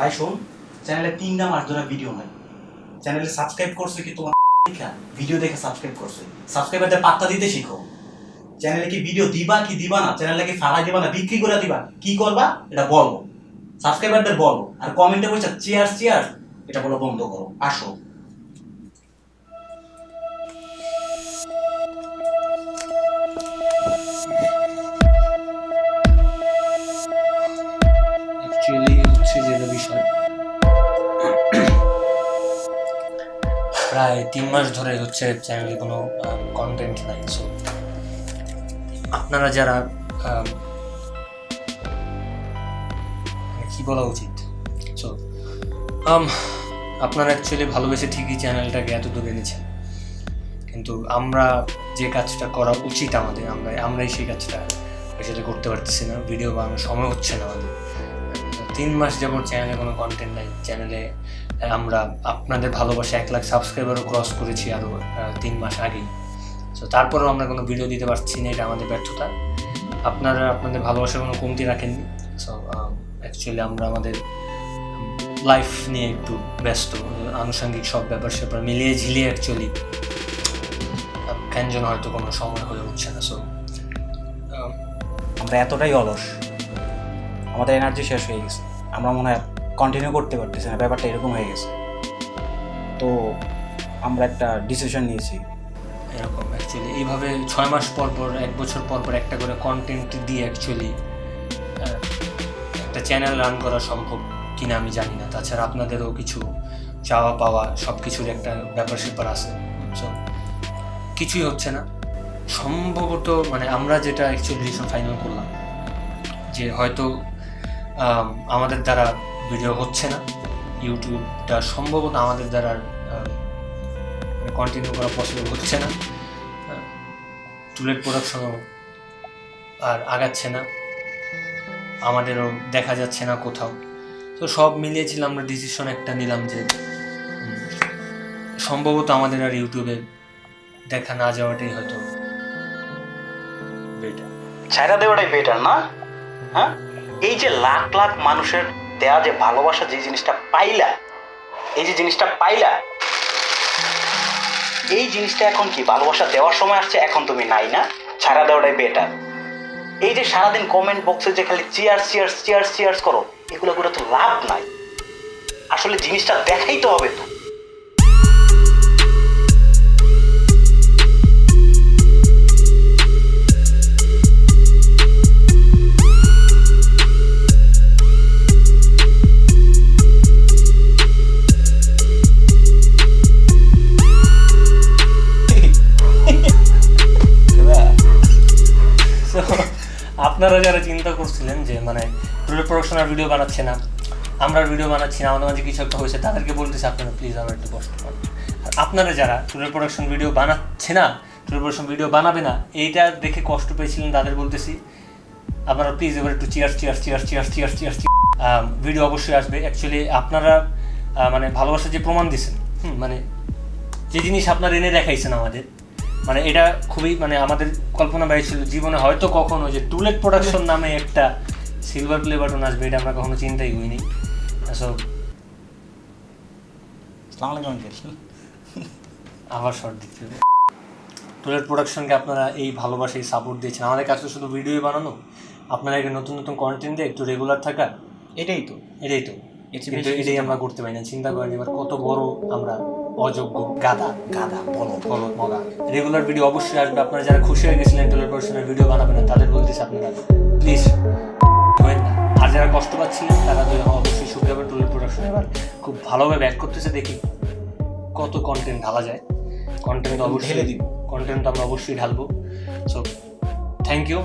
তাই শোন চ্যানেলে তিন নাম আর ধরা ভিডিও নাই। চ্যানেলে সাবস্ক্রাইব করছে কি তোমার ভিডিও দেখে সাবস্ক্রাইব করছে। সাবস্ক্রাইবারদের পাত্তা দিতে শিখো। চ্যানেলে কি ভিডিও দিবা কি দিবা না? চ্যানেলে কি ফাড়া দিবা না, বিক্রি করে দিবা? কি করবা? এটা বলো। সাবস্ক্রাইবারদের বলো। আর কমেন্টে বলছে চেয়ার চেয়ার এটা বলো বন্ধ করো। আসো। প্রায় তিন মাস ধরে হচ্ছে চ্যানেলে কোনো কন্টেন্ট নাই সো আপনারা যারা মানে কি বলা উচিত? সো আপনারা অ্যাকচুয়ালি ভালোবেসে ঠিকই চ্যানেলটাকে এত দূর এনেছেন। কিন্তু আমরা যে কাজটা করা উচিত আমাদের আমরা আমরাই সেই কাজটা আসলে করতে পারতেছি না। ভিডিও বানানোর সময় হচ্ছে না আমাদের। তিন মাস যাবত চ্যানেলে কোনো কন্টেন্ট নাই। চ্যানেলে আমরা আপনাদের ভালোবাসা এক লাখ সাবস্ক্রাইবারও ক্রস করেছি আরও তিন মাস আগেই। সো তারপরেও আমরা কোনো ভিডিও দিতে পারছি না, এটা আমাদের ব্যর্থতা। আপনারা আপনাদের ভালোবাসার কোনো কমতি রাখেননি। সো অ্যাকচুয়ালি আমরা আমাদের লাইফ নিয়ে একটু ব্যস্ত। আনুষঙ্গিক সব ব্যাপার স্যাপার মিলিয়ে ঝিলিয়ে অ্যাকচুয়ালি কেন যেন হয়তো কোনো সময় হয়ে উঠছে না। সো আমরা এতটাই অলস। আমাদের এনার্জি শেষ হয়ে গেছে। আমরা মনে হয় কন্টিনিউ করতে পারতেছি না, ব্যাপারটা এরকম হয়ে গেছে। তো আমরা একটা ডিসিশন নিয়েছি। এরকম অ্যাকচুয়ালি এইভাবে ছয় মাস পর পর, এক বছর পর পর একটা করে কন্টেন্ট দিয়ে অ্যাকচুয়ালি একটা চ্যানেল রান করা সম্ভব কিনা আমি জানি না। তাছাড়া আপনাদেরও কিছু চাওয়া পাওয়া সব কিছুর একটা ব্যাপার স্যাপার আছে। সো কিছুই হচ্ছে না। সম্ভবত মানে আমরা যেটা অ্যাকচুয়ালি ফাইনাল করলাম, যে হয়তো আমাদের দ্বারা ভিডিও হচ্ছে না। ইউটিউবটা সম্ভবত আমাদের দ্বারা কন্টিনিউ করা পসিবল হচ্ছে না। টুলেট প্রোডাকশনও আর আগাচ্ছে না। আমাদেরও দেখা যাচ্ছে না কোথাও। তো সব মিলিয়েছিলাম আমরা ডিসিশন একটা নিলাম যে সম্ভবত আমাদের আর ইউটিউবে দেখা না যাওয়াটাই হয়তো বেটার ছাইরা দেওয়াটাই বেটার না? হ্যাঁ? এই যে লাখ লাখ মানুষের দেয়া যে ভালোবাসা যে জিনিসটা পাইলা, এই যে জিনিসটা পাইলা, এই জিনিসটা এখন কি ভালোবাসা দেওয়ার সময় আসছে? এখন তুমি নাই না? ছাড়া দেওয়াটাই বেটার এই যে সারাদিন কমেন্ট বক্সে যে খালি চিয়ার্স চিয়ার্স চিয়ার্স চিয়ার্স করো, এগুলো করে তো লাভ নাই। আসলে জিনিসটা দেখাই তো হবে তো। আপনারা যারা চিন্তা করছিলেন যে মানে টুলেট প্রোডাকশন আর ভিডিও বানাচ্ছে না, আমরা ভিডিও বানাচ্ছি না, আমাদের মাঝে কিছু একটা হয়েছে, তাদেরকে বলতেছি, আপনারা প্লিজ আমার একটু কষ্ট করেন। আর আপনারা যারা টুলেট প্রোডাকশন ভিডিও বানাচ্ছে না টুলেট প্রোডাকশন ভিডিও বানাবে না, এইটা দেখে কষ্ট পেয়েছিলেন তাদের বলতেছি, আপনারা প্লিজ এবার একটু chair chair chair chair chair chair video অবশ্যই আসবে। অ্যাকচুয়ালি আপনারা মানে ভালোবাসার যে প্রমাণ দিচ্ছেন হুম মানে যে জিনিস আপনারা এনে দেখাইছেন আমাদের মানে এটা খুবই মানে আমাদের কল্পনা বাইরে ছিল জীবনে হয়তো কখনো যে টুলেট প্রোডাকশন নামে একটা সিলভার প্লে বাটন আসবে এটা আমরা কখনো চিন্তাই করিনি। সো আবার শর্ট দিতে হবে টুলেট প্রোডাকশনকে আপনারা এই ভালোবাসা সাপোর্ট দিয়েছেন। আমাদের কাছে শুধু ভিডিও বানানো। আপনারা একটা নতুন নতুন কন্টেন্ট দিয়ে একটু রেগুলার থাকা। এটাই তো। এটাই তো। এটাই আমরা করতে পারি না। চিন্তা করেন এবার কত বড় আমরা। অযোগ্য গাদা গাদা বলো বলো মগা রেগুলার ভিডিও অবশ্যই আসবে। আপনারা যারা খুশি হয়ে গেছিলেন টেলার পার্সনের ভিডিও বানাবেন না তাদের বলতেছি আপনারা প্লিজ হবেন না। আর যারা কষ্ট পাচ্ছিলেন তারা তো অবশ্যই সুখে টুলের প্রোডাকশন এবার খুব ভালোভাবে ব্যাক করতেছে দেখি কত কন্টেন্ট ঢালা যায়। কন্টেন্ট তো অবশ্যই ঢেলে দিব। কন্টেন্ট তো আমরা অবশ্যই ঢালবো। So thank you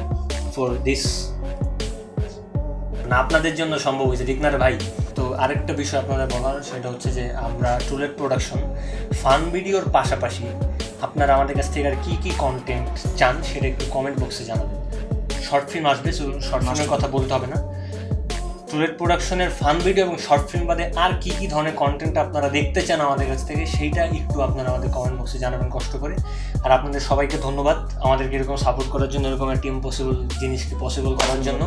for this না আপনাদের জন্য সম্ভব হয়েছে। ঠিক না রে ভাই? আরেকটা বিষয় আপনাদের বলার সেটা হচ্ছে যে আমরা টুলেট প্রোডাকশন ফান ভিডিওর পাশাপাশি আপনারা আমাদের কাছ থেকে আর কী কী কন্টেন্ট চান সেটা একটু কমেন্ট বক্সে জানাবেন। শর্ট ফিল্ম আসবে শর্ট ফিল্মের কথা বলতে হবে না। টুলেট প্রোডাকশনের ফান ভিডিও এবং শর্ট ফিল্ম বাদে আর কি কী ধরনের কন্টেন্ট আপনারা দেখতে চান আমাদের কাছ থেকে সেইটা একটু আপনারা আমাদের কমেন্ট বক্সে জানাবেন কষ্ট করে। আর আপনাদের সবাইকে ধন্যবাদ আমাদেরকে এরকম সাপোর্ট করার জন্য এরকম একটা ইম্পসিবল জিনিসকে পসিবল করার জন্য।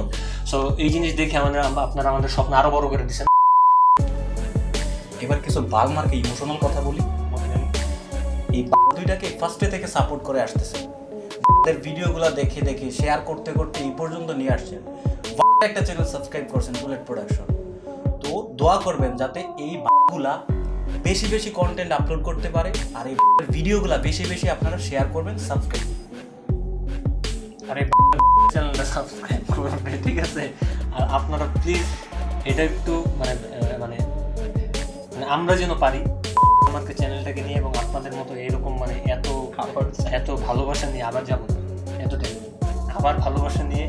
সো এই জিনিস দেখে আমাদের আপনারা আমাদের স্বপ্ন আরও বড় করে দিচ্ছেন। এবার কিছু বাল মার্কে ইমোশনাল কথা বলি? এই দুইটাকে ফার্স্টে থেকে সাপোর্ট করে আসতেছে। এর ভিডিওগুলো দেখে দেখে শেয়ার করতে করতে এই পর্যন্ত নিয়ে আসছেন একটা চ্যানেল সাবস্ক্রাইব করছেন বুলেট প্রোডাকশন তো দোয়া করবেন যাতে এই বালগুলা বেশি বেশি কন্টেন্ট আপলোড করতে পারে, আর এই ভিডিওগুলো বেশি বেশি আপনারা শেয়ার করবেন সাবস্ক্রাইব আরে চ্যানেলটা সাবস্ক্রাইব করবেন, ঠিক আছে? আর আপনারা প্লিজ এটা একটু মানে মানে আমরা যেন পারি আমাকে চ্যানেলটাকে নিয়ে এবং আপনাদের মতো এরকম মানে এত এত ভালোবাসা নিয়ে আবার যাব এতটাই। আবার ভালোবাসা নিয়ে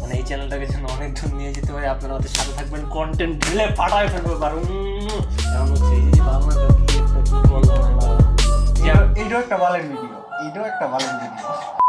মানে এই চ্যানেলটাকে যেন অনেক দূর নিয়ে যেতে পারে আপনারা ওদের সাথে থাকবেন কন্টেন্ট ঢেলে পাঠায় ফেলবে পারুন হচ্ছে এই যে বাংলা এইটাও একটা ভালো ভিডিও এইটাও একটা ভালো ভিডিও